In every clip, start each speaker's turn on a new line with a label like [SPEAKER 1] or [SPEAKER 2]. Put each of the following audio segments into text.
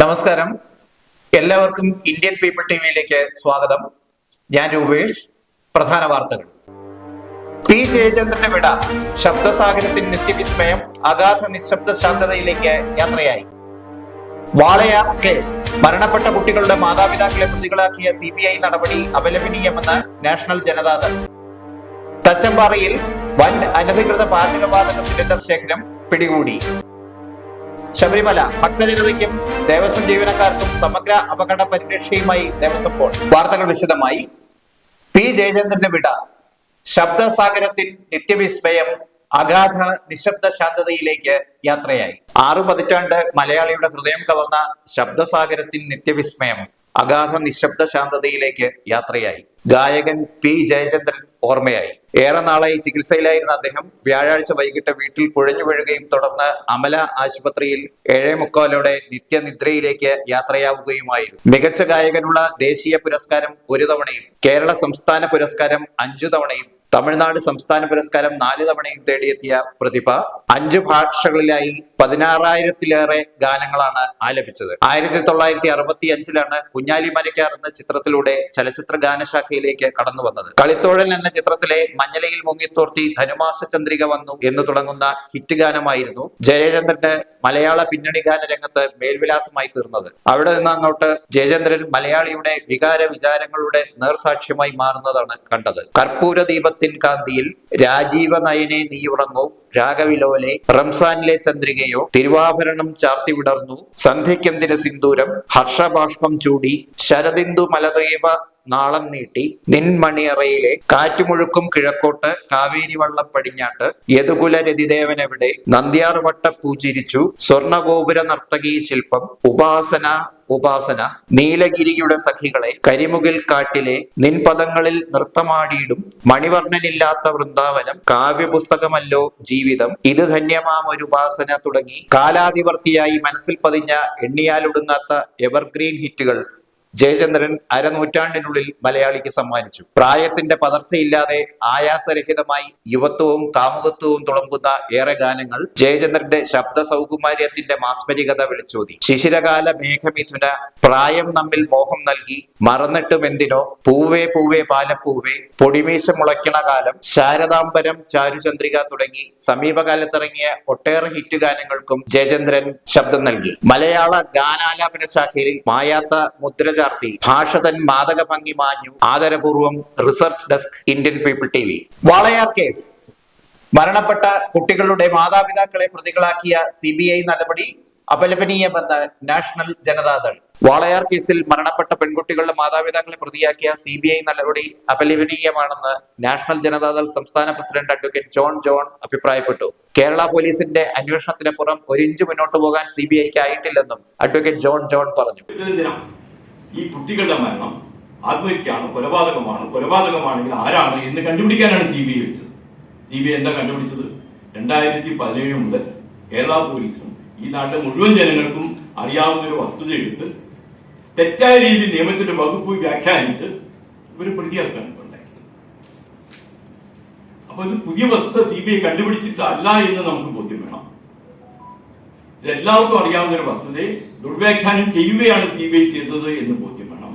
[SPEAKER 1] നമസ്കാരം. എല്ലാവർക്കും Indian people T വിയിലേക്ക് സ്വാഗതം. ഞാൻ രൂപേഷ്. പ്രധാന വാർത്തകൾ. പി ജയചന്ദ്രന്റെ വിട. ശബ്ദസാഗരത്തിൻ നിത്യവിസ്മയം അഗാധ നിശബ്ദ ശാന്തതയിലേക്ക് യാത്രയായി. വാളയാർ കേസ്. മരണപ്പെട്ട കുട്ടികളുടെ മാതാപിതാക്കളെ പ്രതികളാക്കിയ സി ബി ഐ നടപടി അപലപനീയമെന്ന് നാഷണൽ ജനതാദൾ. തച്ചമ്പാറയിൽ വൻ അനധികൃത പാചകവാതക സിലിണ്ടർ ശേഖരം പിടികൂടി. ശബരിമല ഭക്തജനതയ്ക്കും ദേവസ്വം ജീവനക്കാർക്കും സമഗ്ര അപകട പരിരക്ഷയുമായി ദേവസ്വം ബോർഡ്. വാർത്തകൾ വിശദമായി. പി ജയചന്ദ്രന്റെ വിട. ശബ്ദസാഗരത്തിൽ നിത്യവിസ്മയം അഗാധ നിശബ്ദ ശാന്തതയിലേക്ക് യാത്രയായി. ആറു പതിറ്റാണ്ട് മലയാളിയുടെ ഹൃദയം കവർന്ന ശബ്ദസാഗരത്തിൽ നിത്യവിസ്മയം അഗാധ നിശബ്ദ ശാന്തതയിലേക്ക് യാത്രയായി. ഗായകൻ പി ജയചന്ദ്രൻ ഓർമ്മയായി. ഏറെ നാളായി ചികിത്സയിലായിരുന്ന അദ്ദേഹം വ്യാഴാഴ്ച വൈകിട്ട് വീട്ടിൽ കുഴഞ്ഞു വീഴുകയും തുടർന്ന് അമല ആശുപത്രിയിൽ ഏഴേ മുക്കാലോടെ നിത്യനിദ്രയിലേക്ക് യാത്രയാവുകയുമായിരുന്നു. മികച്ച ഗായകനുള്ള ദേശീയ പുരസ്കാരം ഒരു തവണയും കേരള സംസ്ഥാന പുരസ്കാരം അഞ്ചു തവണയും തമിഴ്നാട് സംസ്ഥാന പുരസ്കാരം നാല് തവണയും തേടിയെത്തിയ പ്രതിഭ അഞ്ച് ഭാഷകളിലായി പതിനാറായിരത്തിലേറെ ഗാനങ്ങളാണ് ആലപിച്ചത്. ആയിരത്തി തൊള്ളായിരത്തി അറുപത്തി അഞ്ചിലാണ് കുഞ്ഞാലി മരക്കാർ എന്ന ചിത്രത്തിലൂടെ ചലച്ചിത്ര ഗാനശാഖയിലേക്ക് കടന്നു വന്നത്. കളിത്തോഴൻ എന്ന ചിത്രത്തിലെ മഞ്ഞലയിൽ മുങ്ങിത്തോർത്തി ധനുമാസ ചന്ദ്രിക വന്നു എന്ന് തുടങ്ങുന്ന ഹിറ്റ് ഗാനമായിരുന്നു ജയചന്ദ്രന് മലയാള പിന്നണി ഗാന രംഗത്ത് മേൽവിലാസമായി തീർന്നത്. അവിടെ നിന്ന് അങ്ങോട്ട് ജയചന്ദ്രൻ മലയാളിയുടെ വികാര വിചാരങ്ങളുടെ നേർസാക്ഷ്യമായി മാറുന്നതാണ് കണ്ടത്. കർപ്പൂര ദീപത്തിൻ കാന്തിയിൽ രാജീവ നയനെ നീ ഉറങ്ങൂ. രാഗവിലോലെ റംസാനിലെ ചന്ദ്രികയോ തിരുവാഭരണം ചാർത്തി വിടർന്നു. സന്ധ്യയ്ക്കെന്തിന് സിന്ദൂരം? ഹർഷബാഷ്പം ചൂടി. ശരദിന്ദു മലദ്രീപ നാളം നീട്ടി. നിൻമണിയറയിലെ കാറ്റുമുഴുക്കും കിഴക്കോട്ട് കാവേരി വള്ളം പടിഞ്ഞാട്ട് യദുകുലരതിദേവനെവിടെ? രതിദേവൻ എവിടെ നന്ദ്യാർ വട്ട പൂജിരിച്ചു. സ്വർണഗോപുര നർത്തകീ ശില്പം. ഉപാസന ഉപാസന നീലഗിരിയുടെ സഖികളെ കരിമുകിൽ കാട്ടിലെ നിൻപദങ്ങളിൽ നൃത്തമാടിയിടും. മണിവർണനില്ലാത്ത വൃന്ദാവനം കാവ്യപുസ്തകമല്ലോ ജീവിതം. ഇത് ധന്യമാം ഒരു ഉപാസന തുടങ്ങി. കാലാതിവർത്തിയായി മനസ്സിൽ പതിഞ്ഞ എണ്ണിയാലൊടുങ്ങാത്ത എവർഗ്രീൻ ഹിറ്റുകൾ. ജയചന്ദ്രൻ അരനൂറ്റാണ്ടിനുള്ളിൽ മലയാളിക്ക് സമ്മാനിച്ചു. പ്രായത്തിന്റെ പതർച്ചയില്ലാതെ ആയാസരഹിതമായി യുവത്വവും കാമുകത്വവും തുളമ്പുന്ന ഏറെ ഗാനങ്ങൾ ജയചന്ദ്രന്റെ ശബ്ദ സൗകുമാര്യത്തിന്റെ മാസ്മരികത വിളിച്ചോതി. ശിശിരകാല മേഘമിഥുന പ്രായം നമ്മിൽ മോഹം നൽകി മറന്നിട്ടും എന്തിനോ പൂവേ പൂവേ പാലപ്പൂവേ പൊടിമീശ മുളയ്ക്കണ കാലം ശാരദാംബരം ചാരുചന്ദ്രിക തുടങ്ങി സമീപകാലത്തിറങ്ങിയ ഒട്ടേറെ ഹിറ്റ് ഗാനങ്ങൾക്കും ജയചന്ദ്രൻ ശബ്ദം നൽകി. മലയാള ഗാനാലാപന ശാഖയിൽ മായാത്ത മുദ്ര ചാർത്തി ഭാഷതൻ മാതക ഭംഗി മാഞ്ഞു. ആദരപൂർവം research desk Indian people T V. Walayar case. മരണപ്പെട്ട കുട്ടികളുടെ മാതാപിതാക്കളെ പ്രതികളാക്കിയ സി ബി ഐ നടപടി അപലപനീയമെന്ന് നാഷണൽ ജനതാദൾ വാളയാർ കേസിൽ മരണപ്പെട്ട പെൺകുട്ടികളുടെ മാതാപിതാക്കളെ പ്രതിയാക്കിയ സി ബി ഐ നടപടി അപലപനീയമാണെന്ന് നാഷണൽ ജനതാദൾ സംസ്ഥാന പ്രസിഡന്റ് അഡ്വക്കേറ്റ് ജോൺ ജോൺ അഭിപ്രായപ്പെട്ടു. കേരള പോലീസിന്റെ അന്വേഷണത്തിനപ്പുറം ഒരു ഇഞ്ച് മുന്നോട്ട് പോകാൻ സി ബി ഐക്ക് ആയിട്ടില്ലെന്നും അഡ്വക്കേറ്റ് ജോൺ ജോൺ പറഞ്ഞു.
[SPEAKER 2] ഈ കുട്ടികളുടെ മരണം ആത്മഹത്യയാണ് കൊലപാതകമാണ്. കൊലപാതകമാണെങ്കിൽ ആരാണ് എന്ന് കണ്ടുപിടിക്കാനാണ് സി ബി ഐ വെച്ചത്. സി ബി ഐ എന്താ കണ്ടുപിടിച്ചത്? രണ്ടായിരത്തി പതിനേഴ് മുതൽ കേരള പോലീസും ഈ നാട്ടിലെ മുഴുവൻ ജനങ്ങൾക്കും അറിയാവുന്ന ഒരു വസ്തുത എടുത്ത് തെറ്റായ രീതിയിൽ നിയമത്തിന്റെ വകുപ്പ് വ്യാഖ്യാനിച്ച് ഒരു പ്രതിയാക്കാൻ ഉണ്ടായിരുന്നത് അപ്പൊ ഇത് പുതിയ വസ്തുത സി ബി ഐ കണ്ടുപിടിച്ചിട്ടല്ല എന്ന് നമുക്ക് ബോധ്യം വേണം. ഇതെല്ലാവർക്കും അറിയാവുന്ന ഒരു വസ്തുതയെ ദുർവ്യാഖ്യാനം ചെയ്യുകയാണ് സി ബി ഐ ചെയ്തത് എന്ന് ബോധ്യം വേണം.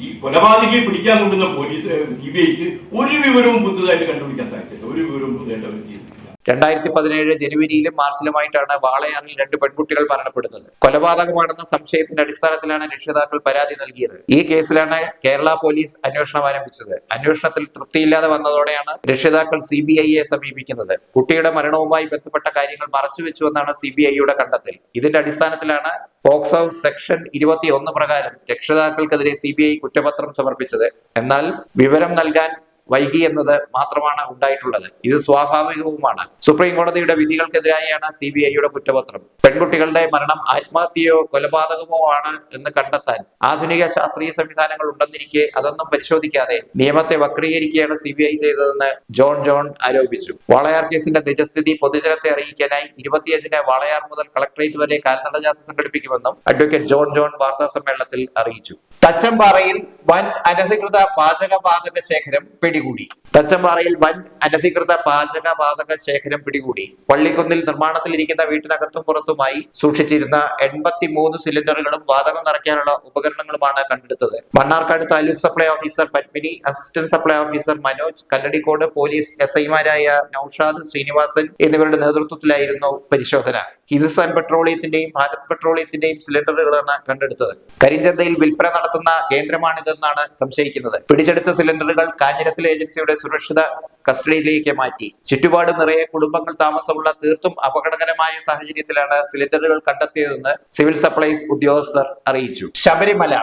[SPEAKER 2] ഈ കൊലപാതകയെ പിടിക്കാൻ കൊണ്ടുവന്ന പോലീസ് സി ബി ഐക്ക് ഒരു വിവരവും പുതുതായിട്ട് കണ്ടുപിടിക്കാൻ സാധിച്ചില്ല. ഒരു വിവരവും പുതുതായിട്ട് അവർ ചെയ്തിട്ടില്ല
[SPEAKER 1] രണ്ടായിരത്തി പതിനേഴ് ജനുവരിയിലും മാർച്ചിലുമായിട്ടാണ് വാളയാറിൽ രണ്ട് പെൺകുട്ടികൾ മരണപ്പെടുന്നത്. കൊലപാതകമാണെന്ന സംശയത്തിന്റെ അടിസ്ഥാനത്തിലാണ് രക്ഷിതാക്കൾ പരാതി നൽകിയത്. ഈ കേസിലാണ് കേരള പോലീസ് അന്വേഷണം ആരംഭിച്ചത്. അന്വേഷണത്തിൽ തൃപ്തിയില്ലാതെ വന്നതോടെയാണ് രക്ഷിതാക്കൾ സി ബി ഐയെ സമീപിക്കുന്നത്. കുട്ടിയുടെ മരണവുമായി ബന്ധപ്പെട്ട കാര്യങ്ങൾ മറച്ചുവെച്ചുവെന്നാണ് സി ബി ഐയുടെ കണ്ടെത്തൽ. ഇതിന്റെ അടിസ്ഥാനത്തിലാണ് പോക്സോ സെക്ഷൻ ഇരുപത്തി ഒന്ന് പ്രകാരം രക്ഷിതാക്കൾക്കെതിരെ സി ബി ഐ കുറ്റപത്രം സമർപ്പിച്ചത്. എന്നാൽ വിവരം നൽകാൻ വൈകി എന്നത് മാത്രമാണ് ഉണ്ടായിട്ടുള്ളത്. ഇത് സ്വാഭാവികവുമാണ്. സുപ്രീം കോടതിയുടെ വിധികൾക്കെതിരായാണ് സി ബി ഐയുടെ കുറ്റപത്രം. പെൺകുട്ടികളുടെ മരണം ആത്മഹത്യയോ കൊലപാതകമോ ആണ് എന്ന് കണ്ടെത്താൻ ആധുനിക ശാസ്ത്രീയ സംവിധാനങ്ങൾ ഉണ്ടെന്നിരിക്കെ അതൊന്നും പരിശോധിക്കാതെ നിയമത്തെ വക്രീകരിക്കുകയാണ് സി ബി ഐ ചെയ്തതെന്ന് ജോൺ ജോൺ ആരോപിച്ചു. വാളയാർ കേസിന്റെ നിജസ്ഥിതി പൊതുജനത്തെ അറിയിക്കാനായി ഇരുപത്തിയഞ്ചിന് വാളയാർ മുതൽ കളക്ടറേറ്റ് വരെ കാൽനട ജാഥ സംഘടിപ്പിക്കുമെന്നും അഡ്വക്കേറ്റ് ജോൺ ജോൺ വാർത്താ സമ്മേളനത്തിൽ അറിയിച്ചു. തച്ചമ്പാറയിൽ വൻ അനധികൃത പാചകവാതക ശേഖരം പിടികൂടി. പിടികൂടി. തച്ചമ്പാറയിൽ വൻ അനധികൃത പാചക വാതക ശേഖരം പിടികൂടി. പള്ളിക്കുന്നിൽ നിർമ്മാണത്തിലിരിക്കുന്ന വീട്ടിനകത്തും പുറത്തുമായി സൂക്ഷിച്ചിരുന്ന എൺപത്തി മൂന്ന് സിലിണ്ടറുകളും വാതകം നിറയ്ക്കാനുള്ള ഉപകരണങ്ങളുമാണ് കണ്ടെടുത്തത്. Mannarkkad taluk supply officer Padmini assistant supply officer Manoj Kalladikode police S ഐമാരായ നൌഷാദ് ശ്രീനിവാസൻ എന്നിവരുടെ നേതൃത്വത്തിലായിരുന്നു പരിശോധന. ഹിന്ദുസ്ഥാൻ പെട്രോളിയത്തിന്റെയും ഭാരത് പെട്രോളിയത്തിന്റെയും സിലിണ്ടറുകളാണ് കണ്ടെടുത്തത്. കരിഞ്ചന്തയിൽ വിൽപ്പന നടത്തുന്ന കേന്ദ്രമാണിതെന്നാണ് സംശയിക്കുന്നത്. പിടിച്ചെടുത്ത സിലിണ്ടറുകൾ കാഞ്ഞിരത്തിൽ ഏജൻസിയുടെ സുരക്ഷിത കസ്റ്റഡിയിലേക്ക് മാറ്റി. ചുറ്റുപാട് നിറയെ കുടുംബങ്ങൾ താമസമുള്ള തീർത്തും അപകടകരമായ സാഹചര്യത്തിലാണ് സിലിണ്ടറുകൾ കണ്ടെത്തിയതെന്ന് സിവിൽ സപ്ലൈസ് ഉദ്യോഗസ്ഥർ അറിയിച്ചു. ശബരിമല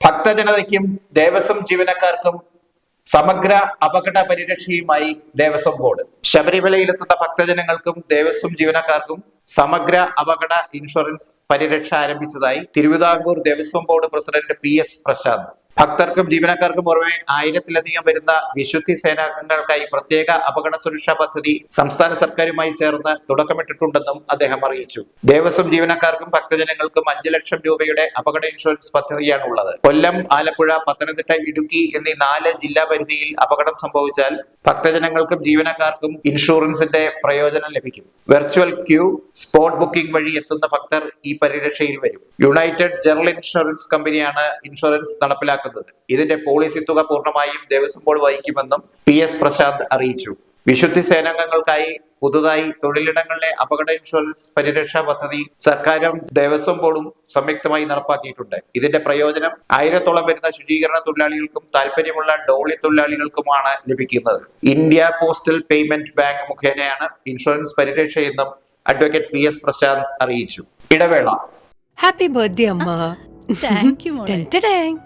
[SPEAKER 1] ഭക്തജനതയ്ക്കും ദേവസ്വം ജീവനക്കാർക്കും സമഗ്ര അപകട പരിരക്ഷയുമായി ദേവസ്വം ബോർഡ്. ശബരിമലയിലെത്തുന്ന ഭക്തജനങ്ങൾക്കും ദേവസ്വം ജീവനക്കാർക്കും സമഗ്ര അപകട ഇൻഷുറൻസ് പരിരക്ഷ ആരംഭിച്ചതായി Travancore Devaswom board president P S Prashanth. ഭക്തർക്കും ജീവനക്കാർക്കും പുറമെ ആയിരത്തിലധികം വരുന്ന വിശുദ്ധി സേനാംഗങ്ങൾക്കായി പ്രത്യേക അപകട സുരക്ഷാ പദ്ധതി സംസ്ഥാന സർക്കാരുമായി ചേർന്ന് തുടക്കമിട്ടിട്ടുണ്ടെന്നും അദ്ദേഹം അറിയിച്ചു. ദേവസ്വം ജീവനക്കാർക്കും ഭക്തജനങ്ങൾക്കും അഞ്ചു ലക്ഷം രൂപയുടെ അപകട ഇൻഷുറൻസ് പദ്ധതിയാണ് ഉള്ളത് കൊല്ലം ആലപ്പുഴ പത്തനംതിട്ട ഇടുക്കി എന്നീ നാല് ജില്ലാ പരിധിയിൽ അപകടം സംഭവിച്ചാൽ ഭക്തജനങ്ങൾക്കും ജീവനക്കാർക്കും ഇൻഷുറൻസിന്റെ പ്രയോജനം ലഭിക്കും. വെർച്വൽ ക്യൂ സ്പോട്ട് ബുക്കിംഗ് വഴി എത്തുന്ന ഭക്തർ ഈ പരിരക്ഷയിൽ വരും. യുണൈറ്റഡ് ജനറൽ ഇൻഷുറൻസ് കമ്പനിയാണ് ഇൻഷുറൻസ് നടപ്പിലാക്കുന്നത്. ഇതിന്റെ പോളിസി തുക പൂർണമായും ദേവസ്വം ബോർഡ് വഹിക്കുമെന്നും പി എസ് പ്രശാന്ത് അറിയിച്ചു. വിശുദ്ധി സേനാംഗങ്ങൾക്കായി പുതുതായി തൊഴിലിടങ്ങളിലെ അപകട ഇൻഷുറൻസ് പരിരക്ഷാ പദ്ധതി സർക്കാരും ദേവസ്വം ബോർഡും സംയുക്തമായി നടപ്പാക്കിയിട്ടുണ്ട്. ഇതിന്റെ പ്രയോജനം ആയിരത്തോളം വരുന്ന ശുചീകരണ തൊഴിലാളികൾക്കും താല്പര്യമുള്ള ഡോളി തൊഴിലാളികൾക്കുമാണ് ലഭിക്കുന്നത്. ഇന്ത്യ പോസ്റ്റൽ പേയ്മെന്റ് ബാങ്ക് മുഖേനയാണ് ഇൻഷുറൻസ് പരിരക്ഷയെന്നും അഡ്വക്കേറ്റ് പി എസ് പ്രശാന്ത് അറിയിച്ചു. ഇടവേള.
[SPEAKER 3] ഹാപ്പി ബർത്ത്ഡേ അമ്മ.
[SPEAKER 4] Thank you.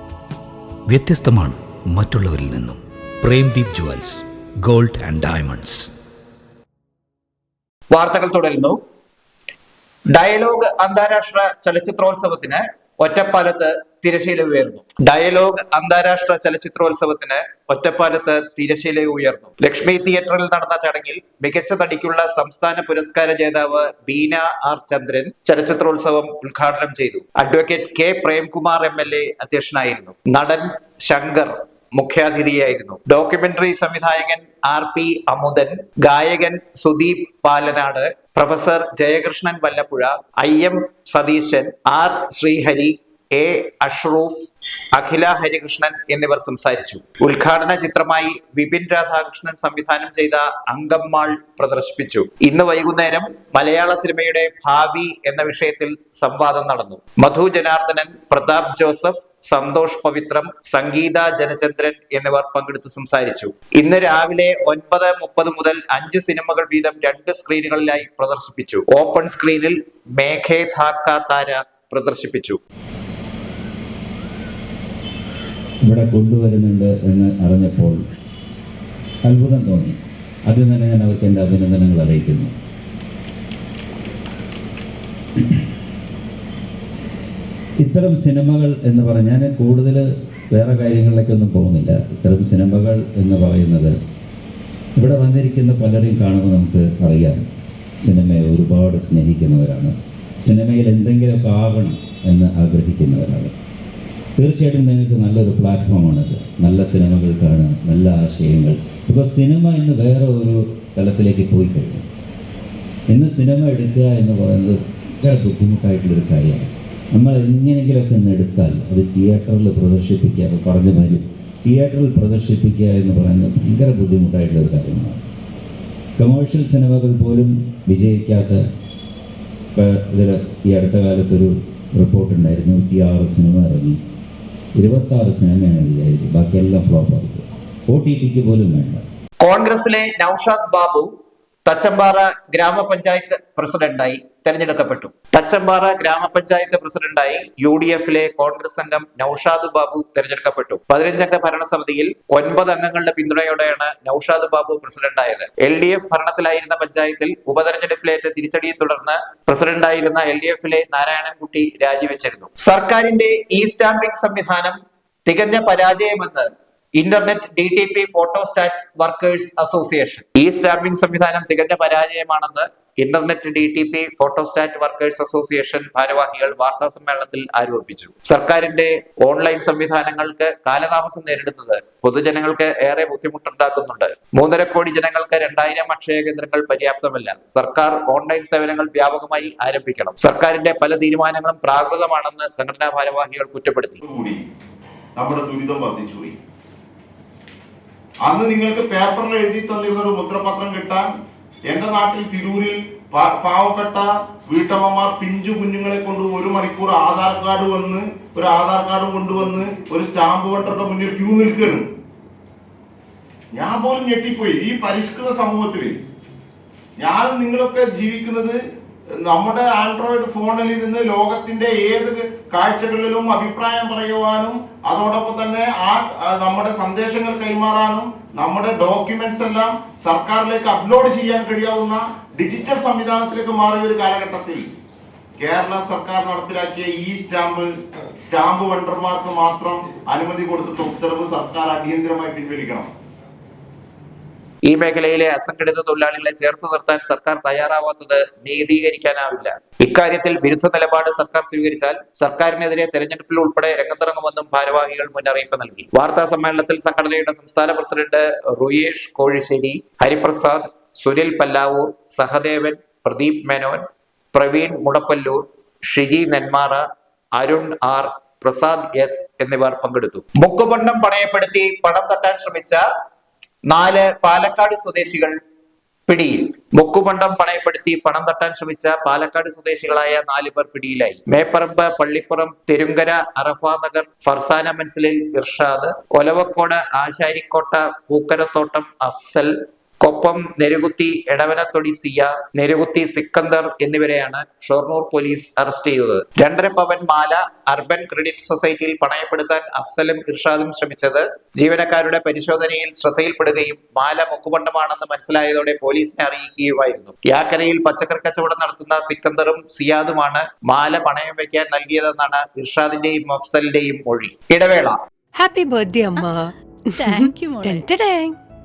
[SPEAKER 5] വ്യത്യസ്തമാണ് മറ്റുള്ളവരിൽ നിന്നും. Premdeep jewels gold and diamonds.
[SPEAKER 1] വാർത്തകൾ തുടരുന്നു. ഡയലോഗ് അന്താരാഷ്ട്ര ചലച്ചിത്രോത്സവത്തിന് ഒറ്റപ്പാലത്ത് തിരശീല ഉയർന്നു. ഡയലോഗ് അന്താരാഷ്ട്ര ചലച്ചിത്രോത്സവത്തിന് ഒറ്റപ്പാലത്ത് തിരശീല ഉയർന്നു. ലക്ഷ്മി തിയേറ്ററിൽ നടന്ന ചടങ്ങിൽ മികച്ച നടിക്കുള്ള സംസ്ഥാന പുരസ്കാര ജേതാവ് ബീന ആർ ചന്ദ്രൻ ചലച്ചിത്രോത്സവം ഉദ്ഘാടനം ചെയ്തു. അഡ്വക്കേറ്റ് കെ പ്രേംകുമാർ എം അധ്യക്ഷനായിരുന്നു. നടൻ ശങ്കർ മുഖ്യാതിഥിയായിരുന്നു. ഡോക്യുമെന്ററി സംവിധായകൻ ആർ പി അമുദൻ ഗായകൻ Sudeep Palanad professor Jayakrishnan Vallappuzha I M Satheesan R Srihari A Ashroof Akhila Harikrishnan എന്നിവർ സംസാരിച്ചു. ഉദ്ഘാടന ചിത്രമായി വിപിൻ രാധാകൃഷ്ണൻ സംവിധാനം ചെയ്ത അങ്കമ്മാൾ പ്രദർശിപ്പിച്ചു. ഇന്ന് വൈകുന്നേരം മലയാള സിനിമയുടെ ഭാവി എന്ന വിഷയത്തിൽ സംവാദം നടന്നു. മധു ജനാർദ്ദനൻ പ്രതാപ് ജോസഫ് സന്തോഷ് പവിത്രം സംഗീത ജനചന്ദ്രൻ എന്നിവർ പങ്കെടുത്ത് സംസാരിച്ചു. ഇന്ന് രാവിലെ ഒൻപത് മുപ്പത് മുതൽ അഞ്ച് സിനിമകൾ വീതം രണ്ട് സ്ക്രീനുകളിലായി പ്രദർശിപ്പിച്ചു. ഓപ്പൺ സ്ക്രീനിൽ മേഘേ ധാക്ക താര പ്രദർശിപ്പിച്ചു.
[SPEAKER 6] ഇവിടെ കൊണ്ടുവരുന്നുണ്ട് എന്ന് അറിഞ്ഞപ്പോൾ അത്ഭുതം തോന്നി. ആദ്യം തന്നെ ഞാൻ അവർക്ക് എന്റെ അഭിനന്ദനങ്ങൾ അറിയിക്കുന്നു. ഇത്തരം സിനിമകൾ എന്ന് പറഞ്ഞാൽ ഞാൻ കൂടുതൽ വേറെ കാര്യങ്ങളിലേക്കൊന്നും പോകുന്നില്ല. ഇത്തരം സിനിമകൾ എന്ന് പറയുന്നത് ഇവിടെ വന്നിരിക്കുന്ന പലരെയും കാണുമ്പോൾ നമുക്ക് അറിയാം. സിനിമയെ ഒരുപാട് സ്നേഹിക്കുന്നവരാണ്. സിനിമയിൽ എന്തെങ്കിലുമൊക്കെ ആകണം എന്ന് ആഗ്രഹിക്കുന്നവരാണ്. തീർച്ചയായിട്ടും നിങ്ങൾക്ക് നല്ലൊരു പ്ലാറ്റ്ഫോമാണിത് നല്ല സിനിമകൾ കാണാൻ നല്ല ആശയങ്ങൾ. ഇപ്പോൾ സിനിമ ഇന്ന് വേറെ ഒരു തലത്തിലേക്ക് പോയി കഴിഞ്ഞു ഇന്ന് സിനിമ എടുക്കുക എന്ന് പറയുന്നത് ഭയങ്കര ബുദ്ധിമുട്ടായിട്ടുള്ളൊരു കാര്യമാണ്. നമ്മൾ എങ്ങനെയെങ്കിലുമൊക്കെ ഒന്ന് എടുത്താൽ അത് തിയേറ്ററിൽ പ്രദർശിപ്പിക്കുക അപ്പോൾ പറഞ്ഞ മാതിരി തിയേറ്ററിൽ പ്രദർശിപ്പിക്കുക എന്ന് പറയുന്നത് ഭയങ്കര ബുദ്ധിമുട്ടായിട്ടുള്ളൊരു കാര്യമാണ്. കമേഴ്ഷ്യൽ സിനിമകൾ പോലും വിജയിക്കാത്ത ഇതിൽ ഈ അടുത്ത കാലത്തൊരു റിപ്പോർട്ടുണ്ടായിരുന്നു നൂറ്റിയാറ് സിനിമ ഇറങ്ങി. ഇരുപത്താറ് സിനിമയാണ് വിചാരിച്ചത് ബാക്കിയെല്ലാം ഫ്ലോപ്പ് ആയിട്ട് ഒ ടി ടിക്ക് പോലും വേണ്ട.
[SPEAKER 1] കോൺഗ്രസിലെ നൌഷാദ് ബാബു തച്ചമ്പാറ ഗ്രാമപഞ്ചായത്ത് പ്രസിഡന്റായി. തെരഞ്ഞെടുക്കപ്പെട്ടു. തച്ചമ്പാറ ഗ്രാമപഞ്ചായത്ത് പ്രസിഡന്റായി യു ഡി എഫിലെ കോൺഗ്രസ് അംഗം നൌഷാദ് ബാബു തെരഞ്ഞെടുക്കപ്പെട്ടു. പതിനഞ്ചംഗ ഭരണസമിതിയിൽ ഒൻപത് അംഗങ്ങളുടെ പിന്തുണയോടെയാണ് നൌഷാദ് ബാബു പ്രസിഡന്റായത്. എൽ ഡി എഫ് ഭരണത്തിലായിരുന്ന പഞ്ചായത്തിൽ ഉപതെരഞ്ഞെടുപ്പിലേറ്റ തിരിച്ചടിയെ തുടർന്ന് പ്രസിഡന്റായിരുന്ന എൽ ഡി എഫിലെ നാരായണൻകുട്ടി രാജിവെച്ചിരുന്നു. സർക്കാരിന്റെ ഇ സ്റ്റാമ്പിംഗ് സംവിധാനം തികഞ്ഞ പരാജയമെന്ന് internet D T P photostat workers association. ഈ സ്റ്റാമ്പിംഗ് സംവിധാനം തികഞ്ഞ പരാജയമാണെന്ന് internet D T P photostat workers association ഭാരവാഹികൾ വാർത്താ സമ്മേളനത്തിൽ ആരോപിച്ചു. സർക്കാരിന്റെ ഓൺലൈൻ സംവിധാനങ്ങൾക്ക് കാലതാമസം നേരിടുന്നത് പൊതുജനങ്ങൾക്ക് ഏറെ ബുദ്ധിമുട്ടുണ്ടാക്കുന്നുണ്ട്. മൂന്നര കോടി ജനങ്ങൾക്ക് രണ്ടായിരം അക്ഷയ കേന്ദ്രങ്ങൾ പര്യാപ്തമല്ല. സർക്കാർ ഓൺലൈൻ സേവനങ്ങൾ വ്യാപകമായി ആരംഭിക്കണം. സർക്കാരിന്റെ പല തീരുമാനങ്ങളും പ്രാകൃതമാണെന്ന് സംഘടനാ ഭാരവാഹികൾ കുറ്റപ്പെടുത്തി.
[SPEAKER 7] നമ്മുടെ ദുരിതം അന്ന് നിങ്ങൾക്ക് പേപ്പറിൽ എഴുതി തന്നിരുന്ന ഒരു മുദ്രപത്രം കിട്ടാൻ എന്റെ നാട്ടിൽ തിരൂരിൽ പാവപ്പെട്ട വീട്ടമ്മമാർ പിഞ്ചു കുഞ്ഞുങ്ങളെ കൊണ്ട് ഒരു മണിക്കൂർ ആധാർ കാർഡ് വന്ന് ഒരു ആധാർ കാർഡ് കൊണ്ടുവന്ന് ഒരു സ്റ്റാമ്പ് വട്ടറുടെ മുന്നിൽ ക്യൂ നിൽക്കുകയാണ് ഞാൻ പോലും ഞെട്ടിപ്പോയി ഈ പരിഷ്കൃത സമൂഹത്തിൽ ഞാൻ നിങ്ങളൊക്കെ ജീവിക്കുന്നത് നമ്മുടെ ആൻഡ്രോയിഡ് ഫോണിൽ ഇരുന്ന് ലോകത്തിന്റെ ഏത് കാഴ്ചകളിലും അഭിപ്രായം പറയുവാനും അതോടൊപ്പം തന്നെ ആ ആ നമ്മുടെ സന്ദേശങ്ങൾ കൈമാറാനും നമ്മുടെ ഡോക്യുമെന്റ്സ് എല്ലാം സർക്കാരിലേക്ക് അപ്ലോഡ് ചെയ്യാൻ കഴിയാവുന്ന ഡിജിറ്റൽ സംവിധാനത്തിലേക്ക് മാറിയ ഒരു കാലഘട്ടത്തിൽ കേരള സർക്കാർ നടപ്പിലാക്കിയ ഈ സ്റ്റാമ്പ് സ്റ്റാമ്പ് വണ്ടർമാർക്ക് മാത്രം അനുമതി കൊടുത്തിട്ട് ഉത്തരവ് സർക്കാർ അടിയന്തിരമായി പിൻവലിക്കണം.
[SPEAKER 1] ഈ മേഖലയിലെ അസംഘടിത തൊഴിലാളികളെ ചേർത്ത് നിർത്താൻ സർക്കാർ തയ്യാറാവാത്തത് നീതീകരിക്കാനാവില്ല. ഇക്കാര്യത്തിൽ വിരുദ്ധ നിലപാട് സർക്കാർ സ്വീകരിച്ചാൽ സർക്കാരിനെതിരെ തെരഞ്ഞെടുപ്പിൽ ഉൾപ്പെടെ രംഗത്തിറങ്ങുമെന്നും ഭാരവാഹികൾ മുന്നറിയിപ്പ് നൽകി. വാർത്താ സമ്മേളനത്തിൽ സംഘടനയുടെ സംസ്ഥാന president Ruyesh Kozhissery Hariprasad Sunil Pallavur Sahadevan Pradeep Menon Praveen Mudappallur Shiji Nenmara Arun R Prasad S എന്നിവർ പങ്കെടുത്തു. മുക്കുപണ്ണം പണയപ്പെടുത്തി പണം തട്ടാൻ ശ്രമിച്ച നാല് പാലക്കാട് സ്വദേശികൾ പിടിയിൽ. മുക്കുപണ്ടം പണയപ്പെടുത്തി പണം തട്ടാൻ ശ്രമിച്ച പാലക്കാട് സ്വദേശികളായ നാലു പേർ പിടിയിലായി. മേപ്പറമ്പ് പള്ളിപ്പുറം തെരുങ്കര അറഫ നഗർ ഫർസാന മൻസിലിൽ ഇർഷാദ് ഒലവക്കോട് ആശാരിക്കോട്ട പൂക്കരത്തോട്ടം അഫ്സൽ കൊപ്പം നെരുകുത്തി എടവനത്തൊടി സിയ നെരുകുത്തി സിക്കന്ദർ എന്നിവരെയാണ് ഷൊർണൂർ പോലീസ് അറസ്റ്റ് ചെയ്തത്. രണ്ടര പവൻ മാല അർബൻ ക്രെഡിറ്റ് സൊസൈറ്റിയിൽ പണയപ്പെടുത്താൻ അഫ്സലും ഇർഷാദും ശ്രമിച്ചത് ജീവനക്കാരുടെ പരിശോധനയിൽ ശ്രദ്ധയിൽപ്പെടുകയും മാല മുക്കുപണ്ടമാണെന്ന് മനസ്സിലായതോടെ പോലീസിനെ അറിയിക്കുകയുമായിരുന്നു. യാക്കരയിൽ പച്ചക്കറി കച്ചവടം നടത്തുന്ന സിക്കന്ദറും സിയാദുമാണ് മാല പണയം വയ്ക്കാൻ നൽകിയതെന്നാണ് ഇർഷാദിന്റെയും അഫ്സലിന്റെയും മൊഴി. ഇടവേള.
[SPEAKER 3] ഹാപ്പി ബർത്ത്ഡേ അമ്മ.
[SPEAKER 4] Thank you.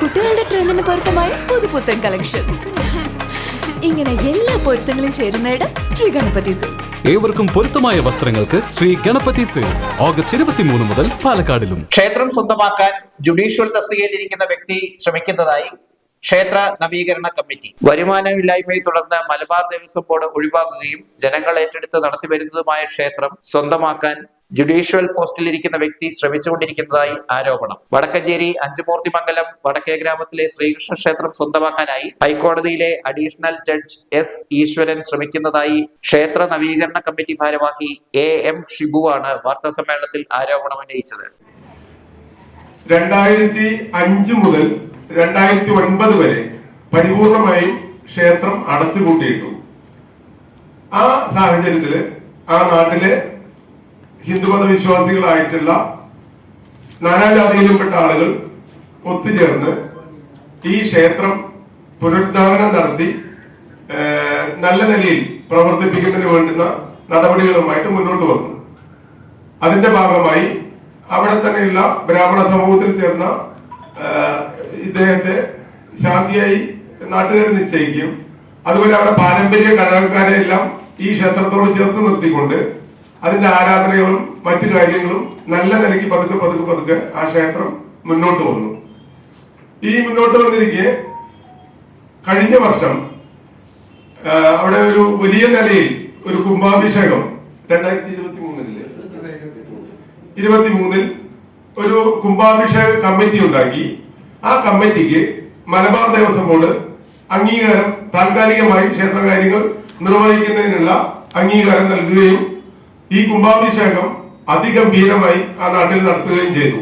[SPEAKER 8] കുട്ടികളുടെ ട്രെൻഡിന് പൊരുത്തമായ പുതുപുത്തൻ കളക്ഷൻ ഇങ്ങനെ എല്ലാ പൊരുത്തങ്ങളും ചേരുന്നയിട ശ്രീ ഗണപതി സിൽക്സ്
[SPEAKER 9] ഏവർക്കും പൊരുത്തമായ വസ്ത്രങ്ങൾക്ക് ശ്രീ ഗണപതി സിൽക്സ് ഓഗസ്റ്റ് ഇരുപത്തിമൂന്ന് മുതൽ പാലക്കാടിലും.
[SPEAKER 1] ക്ഷേത്രം സ്വന്തമാക്കാൻ ജുഡീഷ്യൽ തസ്തികയിലിരിക്കുന്ന വ്യക്തി ശ്രമിക്കുന്നതായി ക്ഷേത്ര നവീകരണ കമ്മിറ്റി. വരുമാനമില്ലായ്മയെ തുടർന്ന് മലബാർ ദേവസ്വം ബോർഡ് ഒഴിവാക്കുകയും ജനങ്ങൾ ഏറ്റെടുത്ത് നടത്തിവരുന്നതുമായ ക്ഷേത്രം സ്വന്തമാക്കാൻ ജുഡീഷ്യൽ പോസ്റ്റിൽ ഇരിക്കുന്ന വ്യക്തി ശ്രമിച്ചുകൊണ്ടിരിക്കുന്നതായി ആരോപണം. വടക്കഞ്ചേരി അഞ്ചുമൂർത്തി മംഗലം വടക്കേ ഗ്രാമത്തിലെ ശ്രീകൃഷ്ണ ക്ഷേത്രം സ്വന്തമാക്കാനായി ഹൈക്കോടതിയിലെ അഡീഷണൽ ജഡ്ജ് എസ് ഈശ്വരൻ ശ്രമിക്കുന്നതായി ക്ഷേത്ര നവീകരണ കമ്മിറ്റി ഭാരവാഹി എ എം ഷിബുവാണ് വാർത്താ സമ്മേളനത്തിൽ ആരോപണം ഉന്നയിച്ചത്.
[SPEAKER 10] രണ്ടായിരത്തി അഞ്ച് മുതൽ രണ്ടായിരത്തി ഒൻപത് വരെ പരിപൂർണമായും ക്ഷേത്രം അടച്ചുപൂട്ടിയിട്ടു. ആ സാഹചര്യത്തിൽ ആ നാട്ടിലെ ഹിന്ദുമത വിശ്വാസികളായിട്ടുള്ള നാനാജാതിയിലുംപ്പെട്ട ആളുകൾ ഒത്തുചേർന്ന് ഈ ക്ഷേത്രം പുനരുദ്ധാരണം നടത്തി നല്ല നിലയിൽ പ്രവർത്തിപ്പിക്കുന്നതിന് വേണ്ടുന്ന നടപടികളുമായിട്ട് മുന്നോട്ട് വന്നു. അതിന്റെ ഭാഗമായി അവിടെ തന്നെയുള്ള ബ്രാഹ്മണ സമൂഹത്തിൽ ചേർന്ന ഇദ്ദേഹത്തെ ശാന്തിയായി നാട്ടുകാർ നിശ്ചയിക്കും അതുപോലെ അവിടെ പാരമ്പര്യ കലാകാരെ എല്ലാം ഈ ക്ഷേത്രത്തോട് ചേർത്ത് നിർത്തിക്കൊണ്ട് അതിന്റെ ആരാധനകളും മറ്റു കാര്യങ്ങളും നല്ല നിലയ്ക്ക് പതുക്കെ പതുക്കെ പതുക്കെ ആ ക്ഷേത്രം മുന്നോട്ട് വന്നു ഈ മുന്നോട്ട് വന്നിരിക്കെ കഴിഞ്ഞ വർഷം അവിടെ ഒരു വലിയ നിലയിൽ ഒരു കുംഭാഭിഷേകം രണ്ടായിരത്തി ഇരുപത്തി മൂന്നിലെ ഇരുപത്തി മൂന്നിൽ ഒരു കുംഭാഭിഷേക കമ്മിറ്റി ഉണ്ടാക്കി. ആ കമ്മിറ്റിക്ക് മലബാർ ദേവസ്വം ബോർഡ് അംഗീകാരം താൽക്കാലികമായി ക്ഷേത്രകാര്യങ്ങൾ നിർവഹിക്കുന്നതിനുള്ള അംഗീകാരം നൽകുകയും ഈ കുംഭാഭിഷേകം അതിഗംഭീരമായി ആ നാട്ടിൽ നടത്തുകയും ചെയ്തു.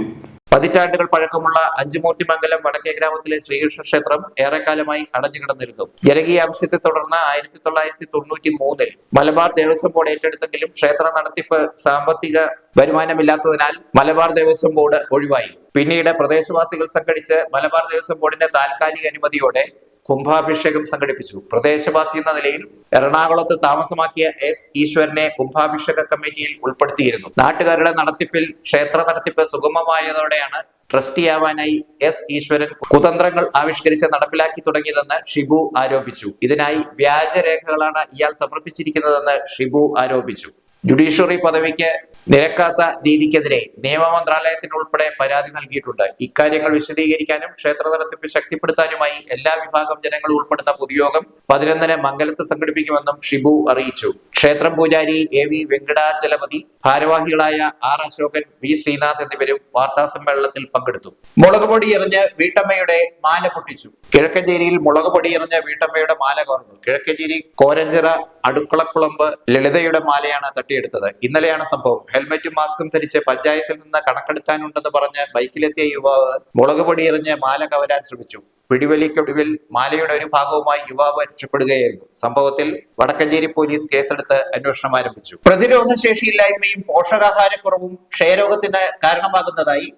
[SPEAKER 1] പതിറ്റാണ്ടുകൾ പഴക്കമുള്ള അഞ്ചുമൂർത്തിമംഗലം വടക്കേ ഗ്രാമത്തിലെ ശ്രീകൃഷ്ണ ക്ഷേത്രം ഏറെക്കാലമായി അടഞ്ഞുകിടന്നിരുന്നു. ജനകീയ ആവശ്യത്തെ തുടർന്ന് ആയിരത്തി തൊള്ളായിരത്തി തൊണ്ണൂറ്റി മൂന്നിൽ മലബാർ ദേവസ്വം ബോർഡ് ഏറ്റെടുത്തെങ്കിലും ക്ഷേത്ര നടത്തിപ്പ് സാമ്പത്തിക വരുമാനമില്ലാത്തതിനാൽ മലബാർ ദേവസ്വം ബോർഡ് ഒഴിവായി. പിന്നീട് പ്രദേശവാസികൾ സംഘടിച്ച് മലബാർ ദേവസ്വം ബോർഡിന്റെ താൽക്കാലിക അനുമതിയോടെ കുംഭാഭിഷേകം സംഘടിപ്പിച്ചു. പ്രദേശവാസി എന്ന നിലയിൽ എറണാകുളത്ത് താമസമാക്കിയ എസ് ഈശ്വരനെ കുംഭാഭിഷേക കമ്മിറ്റിയിൽ ഉൾപ്പെടുത്തിയിരുന്നു. നാട്ടുകാരുടെ നടത്തിപ്പിൽ ക്ഷേത്ര നടത്തിപ്പ് സുഗമമായതോടെയാണ് ട്രസ്റ്റിയാവാനായി എസ് ഈശ്വരൻ കുതന്ത്രങ്ങൾ ആവിഷ്കരിച്ച് നടപ്പിലാക്കി തുടങ്ങിയതെന്ന് ഷിബു ആരോപിച്ചു. ഇതിനായി വ്യാജരേഖകളാണ് ഇയാൾ സമർപ്പിച്ചിരിക്കുന്നതെന്ന് ഷിബു ആരോപിച്ചു. ജുഡീഷ്യറി പദവിക്ക് നിരക്കാത്ത രീതിക്കെതിരെ നിയമ മന്ത്രാലയത്തിന് ഉൾപ്പെടെ പരാതി നൽകിയിട്ടുണ്ട്. ഇക്കാര്യങ്ങൾ വിശദീകരിക്കാനും ക്ഷേത്ര നടത്തിപ്പ് ശക്തിപ്പെടുത്താനുമായി എല്ലാ വിഭാഗം ജനങ്ങൾ ഉൾപ്പെടുന്ന പൊതുയോഗം പതിനൊന്നിന് മംഗലത്ത് സംഘടിപ്പിക്കുമെന്നും ഷിബു അറിയിച്ചു. ക്ഷേത്രം പൂജാരി എ വി വെങ്കടാചലപതി ഭാരവാഹികളായ ആർ അശോകൻ വി ശ്രീനാഥ് എന്നിവരും വാർത്താ സമ്മേളനത്തിൽ പങ്കെടുത്തു. മുളക് പൊടി എറിഞ്ഞ് വീട്ടമ്മയുടെ മാല പൊട്ടിച്ചു. കിഴക്കഞ്ചേരിയിൽ മുളക് പൊടി എറിഞ്ഞ വീട്ടമ്മയുടെ മാല കവർന്നു. കിഴക്കഞ്ചേരി കോരഞ്ചിറ അടുക്കളക്കുളമ്പ് ലളിതയുടെ മാലയാണ് തട്ടിയെടുത്തത്. ഇന്നലെയാണ് സംഭവം. ഹെൽമറ്റും മാസ്കും ധരിച്ച് പഞ്ചായത്തിൽ നിന്ന് കണക്കെടുക്കാനുണ്ടെന്ന് പറഞ്ഞ് ബൈക്കിലെത്തിയ യുവാവ് മുളക് പൊടി എറിഞ്ഞ് മാല കവരാൻ ശ്രമിച്ചു. പിടിവലിക്കൊടുവിൽ മാലയുടെ ഒരു ഭാഗവുമായി യുവാവ് രക്ഷപ്പെടുകയായിരുന്നു. സംഭവത്തിൽ വടക്കഞ്ചേരി പോലീസ് കേസെടുത്ത് അന്വേഷണം ആരംഭിച്ചു. പ്രതിരോധ ശേഷിയില്ലായ്മയും പോഷകാഹാരക്കുറവും ക്ഷയരോഗത്തിന് കാരണമാകുന്നതായി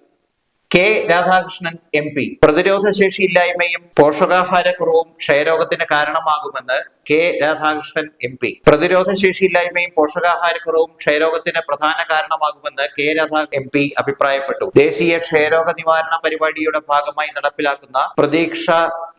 [SPEAKER 1] കെ രാധാകൃഷ്ണൻ എം പി. പ്രതിരോധ ശേഷിയില്ലായ്മയും പോഷകാഹാരക്കുറവും ക്ഷയരോഗത്തിന് കാരണമാകുമെന്ന് കെ രാധാകൃഷ്ണൻ എം പി. പ്രതിരോധ ശേഷിയില്ലായ്മയും പോഷകാഹാരക്കുറവും ക്ഷയരോഗത്തിന് പ്രധാന കാരണമാകുമെന്ന് കെ രാധാ എം പി അഭിപ്രായപ്പെട്ടു. ദേശീയ ക്ഷയരോഗ നിവാരണ പരിപാടിയുടെ ഭാഗമായി നടപ്പിലാക്കുന്ന പ്രതീക്ഷ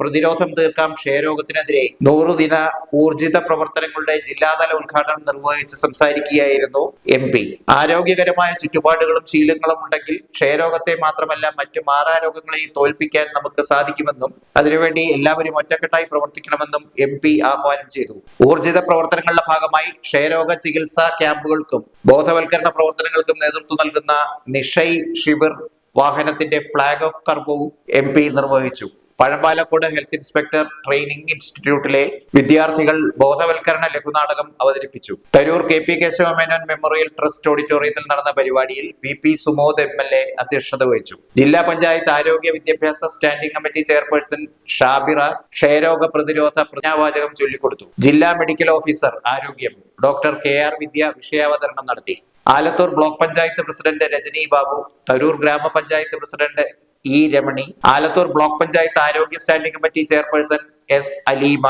[SPEAKER 1] പ്രതിരോധം തീർക്കാം ക്ഷയരോഗത്തിനെതിരെ നൂറുദിന ഊർജിത പ്രവർത്തനങ്ങളുടെ ജില്ലാതല ഉദ്ഘാടനം നിർവഹിച്ച് സംസാരിക്കുകയായിരുന്നു എം പി. ആരോഗ്യകരമായ ചുറ്റുപാടുകളും ശീലങ്ങളും ഉണ്ടെങ്കിൽ ക്ഷയരോഗത്തെ മാത്രമല്ല മറ്റു മാറാരോഗങ്ങളെയും തോൽപ്പിക്കാൻ നമുക്ക് സാധിക്കുമെന്നും അതിനുവേണ്ടി എല്ലാവരും ഒറ്റക്കെട്ടായി പ്രവർത്തിക്കണമെന്നും എം പി ആഹ്വാനം ചെയ്തു. ഊർജിത പ്രവർത്തനങ്ങളുടെ ഭാഗമായി ക്ഷയരോഗ ചികിത്സാ ക്യാമ്പുകൾക്കും ബോധവൽക്കരണ പ്രവർത്തനങ്ങൾക്കും നേതൃത്വം നൽകുന്ന നിഷയ് ഷിവിർ വാഹനത്തിന്റെ ഫ്ളാഗ് ഓഫ് കർമ്മവും എം നിർവഹിച്ചു. പഴമ്പാലക്കോട് ഹെൽത്ത് ഇൻസ്പെക്ടർ ട്രെയിനിംഗ് ഇൻസ്റ്റിറ്റ്യൂട്ടിലെ വിദ്യാർത്ഥികൾ ബോധവൽക്കരണ ലഘുനാടകം അവതരിപ്പിച്ചു. Tharoor K P Kesavamenon memorial trust ഓഡിറ്റോറിയത്തിൽ നടന്ന പരിപാടിയിൽ V P Sumod M L A അധ്യക്ഷത വഹിച്ചു. ജില്ലാ പഞ്ചായത്ത് ആരോഗ്യ വിദ്യാഭ്യാസ സ്റ്റാൻഡിംഗ് കമ്മിറ്റി ചെയർപേഴ്സൺ ഷാബിറ ക്ഷയരോഗ പ്രതിരോധ പ്രജ്ഞാവാചകം ചൊല്ലിക്കൊടുത്തു. ജില്ലാ മെഡിക്കൽ ഓഫീസർ ആരോഗ്യം ഡോക്ടർ കെ. ആർ. വിദ്യ വിഷയാവതരണം നടത്തി. ആലത്തൂർ ബ്ലോക്ക് പഞ്ചായത്ത് പ്രസിഡന്റ് രജനി ബാബു തരൂർ ഗ്രാമപഞ്ചായത്ത് president E Ramani Alathur block panchayat ആരോഗ്യ standing committee chairperson S Aleema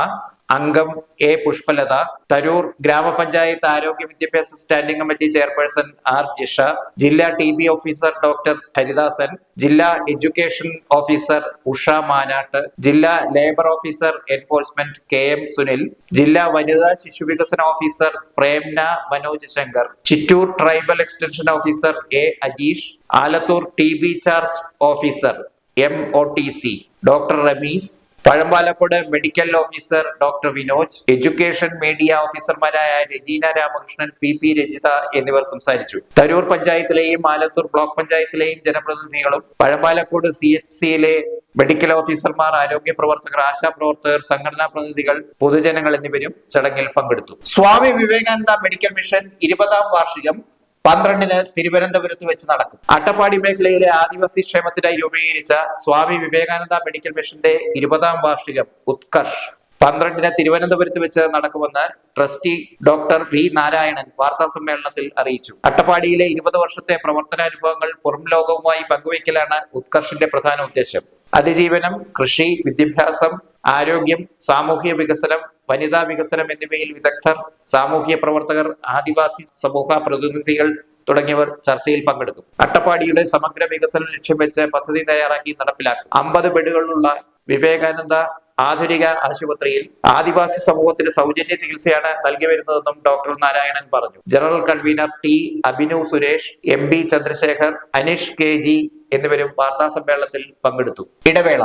[SPEAKER 1] അംഗം എ പുഷ്പലത തരൂർ ഗ്രാമപഞ്ചായത്ത് ആരോഗ്യ വിദ്യാഭ്യാസ standing committee chairperson R Jisha ജില്ലാ T B officer doctor Haridasan ജില്ലാ എഡ്യൂക്കേഷൻ ഓഫീസർ ഉഷ മാനാട്ട് ജില്ലാ labour officer enforcement K M Sunil ജില്ലാ വനിതാ ശിശുവികസന officer Premna Manoj Shankar Chittur tribal extension officer A Ajeesh Alathur T B charge officer M O T C doctor Rameez Pazhampalakode medical officer doctor Vinoj education media ഓഫീസർമാരായ Rajeena Ramakrishnan P P Rajitha എന്നിവർ സംസാരിച്ചു. തരൂർ പഞ്ചായത്തിലെയും Alathur block പഞ്ചായത്തിലെയും ജനപ്രതിനിധികളും Pazhampalakode C H സിയിലെ medical ഓഫീസർമാർ ആരോഗ്യ പ്രവർത്തകർ ആശാ പ്രവർത്തകർ സംഘടനാ പ്രതിനിധികൾ പൊതുജനങ്ങൾ എന്നിവരും ചടങ്ങിൽ പങ്കെടുത്തു. സ്വാമി വിവേകാനന്ദ മെഡിക്കൽ മിഷൻ ഇരുപതാം വാർഷികം പന്ത്രണ്ടിന് തിരുവനന്തപുരത്ത് വെച്ച് നടക്കും. അട്ടപ്പാടി മേഖലയിലെ ആദിവാസി ക്ഷേമത്തിനായി രൂപീകരിച്ച സ്വാമി വിവേകാനന്ദ മെഡിക്കൽ മിഷന്റെ ഇരുപതാം വാർഷികം ഉത്കർഷ്. പന്ത്രണ്ടിന് തിരുവനന്തപുരത്ത് വെച്ച് നടക്കുമെന്ന് ട്രസ്റ്റി ഡോക്ടർ വി നാരായണൻ വാർത്താ സമ്മേളനത്തിൽ അറിയിച്ചു. അട്ടപ്പാടിയിലെ ഇരുപത് വർഷത്തെ പ്രവർത്തനാനുഭവങ്ങൾ പുറം ലോകവുമായി പങ്കുവയ്ക്കലാണ് ഉത്കർഷിന്റെ പ്രധാന ഉദ്ദേശം. അതിജീവനം കൃഷി വിദ്യാഭ്യാസം ആരോഗ്യം സാമൂഹിക വികസനം വനിതാ വികസനം എന്നിവയിൽ വിദഗ്ധർ സാമൂഹ്യ പ്രവർത്തകർ ആദിവാസി സമൂഹ പ്രതിനിധികൾ തുടങ്ങിയവർ ചർച്ചയിൽ പങ്കെടുക്കും. അട്ടപ്പാടിയുടെ സമഗ്ര വികസനം ലക്ഷ്യം വെച്ച് പദ്ധതി തയ്യാറാക്കി നടപ്പിലാക്കും. അമ്പത് ബെഡുകളുള്ള വിവേകാനന്ദ ആധുനിക ആശുപത്രിയിൽ ആദിവാസി സമൂഹത്തിന് സൗജന്യ ചികിത്സയാണ് നൽകി വരുന്നതെന്നും ഡോക്ടർ നാരായണൻ പറഞ്ഞു. General convener T Abhinu Suresh M B Chandrasekhar Aneesh K G എന്നിവരും വാർത്താ സമ്മേളനത്തിൽ പങ്കെടുത്തു. ഇടവേള.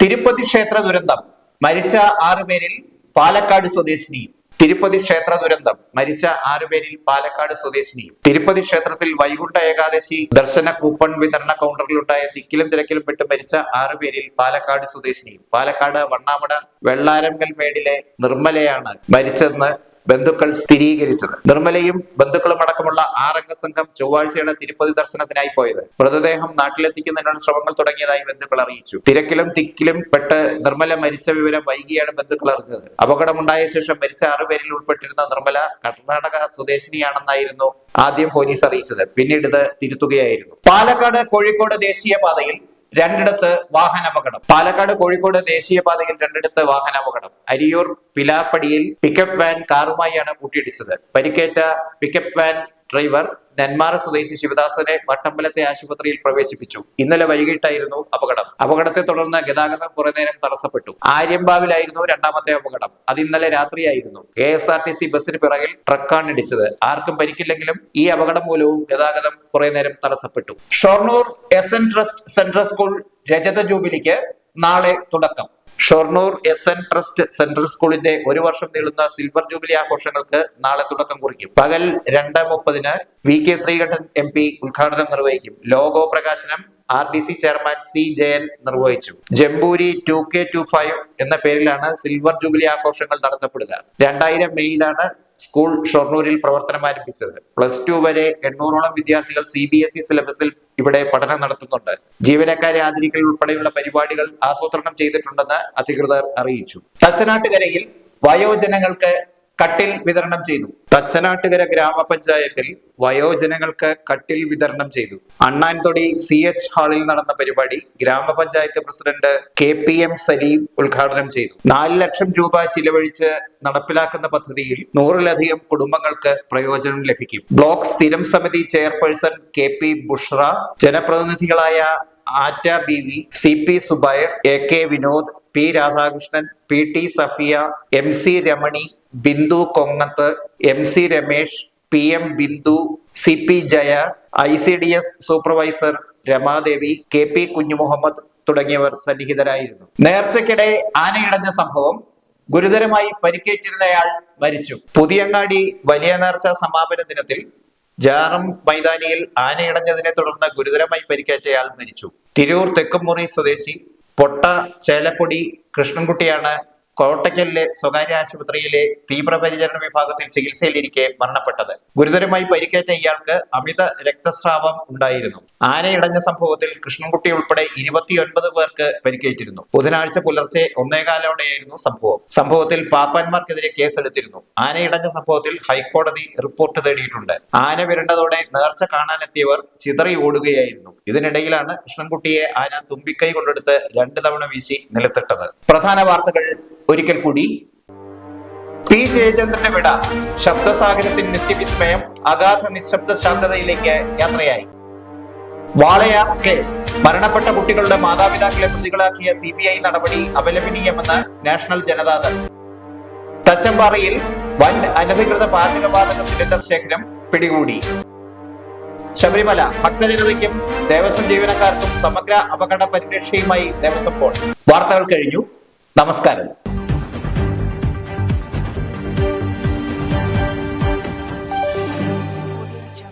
[SPEAKER 1] തിരുപ്പതി ക്ഷേത്ര ദുരന്തം. മരിച്ച ആറുപേരിൽ പാലക്കാട് സ്വദേശിനിയും തിരുപ്പതി ക്ഷേത്ര ദുരന്തം. മരിച്ച ആറുപേരിൽ പാലക്കാട് സ്വദേശിനിയും തിരുപ്പതി ക്ഷേത്രത്തിൽ വൈകുണ്ഠ ഏകാദശി ദർശന കൂപ്പൺ വിതരണ കൗണ്ടറിലുണ്ടായ തിക്കിലും തിരക്കിലും പെട്ട് മരിച്ച ആറുപേരിൽ പാലക്കാട് സ്വദേശിനിയും പാലക്കാട് വണ്ണാമട വെള്ളാരങ്കൽ മേടിലെ നിർമ്മലയാണ് മരിച്ചെന്ന് ബന്ധുക്കൾ സ്ഥിരീകരിച്ചത്. നിർമ്മലയും ബന്ധുക്കളും അടക്കമുള്ള ആറംഗ സംഘം ചൊവ്വാഴ്ചയാണ് തിരുപ്പതി ദർശനത്തിനായി പോയത്. മൃതദേഹം നാട്ടിലെത്തിക്കുന്നതിനുള്ള ശ്രമങ്ങൾ തുടങ്ങിയതായി ബന്ധുക്കൾ അറിയിച്ചു. തിരക്കിലും തിക്കിലും പെട്ട് നിർമ്മല മരിച്ച വിവരം വൈകിയാണ് ബന്ധുക്കൾ അറിഞ്ഞത്. അപകടമുണ്ടായ ശേഷം മരിച്ച ആറുപേരിൽ ഉൾപ്പെട്ടിരുന്ന നിർമ്മല കർണാടക സ്വദേശിനിയാണെന്നായിരുന്നു ആദ്യം പോലീസ് അറിയിച്ചത്. പിന്നീട് ഇത് തിരുത്തുകയായിരുന്നു. പാലക്കാട് കോഴിക്കോട് ദേശീയപാതയിൽ രണ്ടിടത്ത് വാഹനാപകടം. പാലക്കാട് കോഴിക്കോട് ദേശീയപാതയിൽ രണ്ടിടത്ത് വാഹനാപകടം. അരിയൂർ പിലാപ്പടിയിൽ പിക്കപ്പ് വാൻ കാറുമായാണ് കൂട്ടിയിടിച്ചത്. പരിക്കേറ്റ പിക്കപ്പ് വാൻ ഡ്രൈവർ നെന്മാറ സ്വദേശി ശിവദാസനെ വട്ടമ്പലത്തെ ആശുപത്രിയിൽ പ്രവേശിപ്പിച്ചു. ഇന്നലെ വൈകിട്ടായിരുന്നു അപകടം. അപകടത്തെ തുടർന്ന് ഗതാഗതം കുറെ നേരം തടസ്സപ്പെട്ടു. ആര്യമ്പാവിലായിരുന്നു രണ്ടാമത്തെ അപകടം. അത് ഇന്നലെ രാത്രിയായിരുന്നു. K S R T C ബസിന് പിറകിൽ ട്രക്കാണ് ഇടിച്ചത്. ആർക്കും പരിക്കില്ലെങ്കിലും ഈ അപകടം മൂലവും ഗതാഗതം കുറെ നേരം തടസ്സപ്പെട്ടു. Shoranur S N trust central school രജത ജൂബിലിക്ക് നാളെ തുടക്കം. Shoranur S N trust central സ്കൂളിന്റെ ഒരു വർഷം നീളുന്ന സിൽവർ ജൂബിലി ആഘോഷങ്ങൾക്ക് നാളെ തുടക്കം കുറിക്കും. പകൽ രണ്ട് മുപ്പതിന് V K Sreekandan M P ഉദ്ഘാടനം നിർവഹിക്കും. ലോഗോ പ്രകാശനം R D C chairman C Jayan നിർവഹിച്ചു. Jamboree two K two five എന്ന പേരിലാണ് സിൽവർ ജൂബിലി ആഘോഷങ്ങൾ നടത്തപ്പെടുക. രണ്ടായിരം മെയ്യിലാണ് സ്കൂൾ ഷൊർണൂരിൽ പ്രവർത്തനം ആരംഭിച്ചത്. പ്ലസ് ടു വരെ എണ്ണൂറോളം വിദ്യാർത്ഥികൾ സി ബി എസ് ഇ സിലബസിൽ ഇവിടെ പഠനം നടത്തുന്നുണ്ട്. ജീവനക്കാരെ ആദരിക്കൽ ഉൾപ്പെടെയുള്ള പരിപാടികൾ ആസൂത്രണം ചെയ്തിട്ടുണ്ടെന്ന് അധികൃതർ അറിയിച്ചു. തച്ചനാട്ടുകരയിൽ വയോജനങ്ങൾക്ക് കട്ടിൽ വിതരണം ചെയ്തു. തച്ചനാട്ടുകര ഗ്രാമപഞ്ചായത്തിൽ വയോജനങ്ങൾക്ക് കട്ടിൽ വിതരണം ചെയ്തു. അണ്ണാൻതൊടി സി എച്ച് ഹാളിൽ നടന്ന പരിപാടി ഗ്രാമപഞ്ചായത്ത് president K P M Saleem ഉദ്ഘാടനം ചെയ്തു. നാല് ലക്ഷം രൂപ ചിലവഴിച്ച് നടപ്പിലാക്കുന്ന പദ്ധതിയിൽ നൂറിലധികം കുടുംബങ്ങൾക്ക് പ്രയോജനം ലഭിക്കും. ബ്ലോക്ക് സ്ഥിരം സമിതി ചെയർപേഴ്സൺ കെ പി ബുഷ്ര ജനപ്രതിനിധികളായ ആറ്റ B V C P Subair A K Vinod P Radhakrishnan P T Safiya M C Ramani Bindu Kongath M C Ramesh P M Bindu C P Jaya I C D S supervisor Ramadevi K P Kunjumuhammed തുടങ്ങിയവർ സന്നിഹിതരായിരുന്നു. നേർച്ചയ്ക്കിടെ ആനയിടഞ്ഞ സംഭവം ഗുരുതരമായി പരിക്കേറ്റിരുന്നയാൾ മരിച്ചു. പുതിയങ്ങാടി വലിയ നേർച്ച സമാപന ദിനത്തിൽ ജാറം മൈതാനിയിൽ ആനയിടഞ്ഞതിനെ തുടർന്ന് ഗുരുതരമായി പരിക്കേറ്റയാൾ മരിച്ചു. തിരൂർ തെക്കുംമുറി സ്വദേശി പൊട്ട ചേലപ്പൊടി കൃഷ്ണൻകുട്ടിയാണ് കോട്ടയ്ക്കലിലെ സ്വകാര്യ ആശുപത്രിയിലെ തീവ്രപരിചരണ വിഭാഗത്തിൽ ചികിത്സയിലിരിക്കെ മരണപ്പെട്ടത്. ഗുരുതരമായി പരിക്കേറ്റ ഇയാൾക്ക് അമിത രക്തസ്രാവം ഉണ്ടായിരുന്നു. ആനയിടഞ്ഞ സംഭവത്തിൽ കൃഷ്ണൻകുട്ടി ഉൾപ്പെടെ ഇരുപത്തിയൊൻപത് പേർക്ക് പരിക്കേറ്റിരുന്നു. ബുധനാഴ്ച പുലർച്ചെ ഒന്നേകാലോടെയായിരുന്നു സംഭവം. സംഭവത്തിൽ പാപ്പാന്മാർക്കെതിരെ കേസെടുത്തിരുന്നു. ആനയിടഞ്ഞ സംഭവത്തിൽ ഹൈക്കോടതി റിപ്പോർട്ട് തേടിയിട്ടുണ്ട്. ആന വിരണ്ടതോടെ നേർച്ച കാണാനെത്തിയവർ ചിതറി ഓടുകയായിരുന്നു. ഇതിനിടയിലാണ് കൃഷ്ണൻകുട്ടിയെ ആന തുമ്പിക്കൈ കൊണ്ടെടുത്ത് രണ്ടു തവണ വീശി നിലത്തിട്ടത്. പ്രധാന വാർത്തകൾ ഒരിക്കൽ കൂടി. പി. ജയചന്ദ്രന്റെ വിട ശബ്ദസാഗരത്തിൻ നിത്യവിസ്മയം അഗാധ നിശബ്ദ ശാന്തതയിലേക്ക് യാത്രയായി. വാളയാർ കേസ്. മരണപ്പെട്ട കുട്ടികളുടെ മാതാപിതാക്കളെ പ്രതികളാക്കിയ സി ബി ഐ നടപടി അപലപനീയമെന്ന് നാഷണൽ ജനതാദൾ. തച്ചമ്പാറയിൽ വൻ അനധികൃത പാചകവാതക സിലിണ്ടർ ശേഖരം പിടികൂടി. ശബരിമല. ഭക്തജനതയ്ക്കും ദേവസ്വം ജീവനക്കാർക്കും സമഗ്ര അപകട പരിരക്ഷയുമായി ദേവസ്വം ബോർഡ് വാർത്തകൾ കഴിഞ്ഞു. നമസ്കാരം.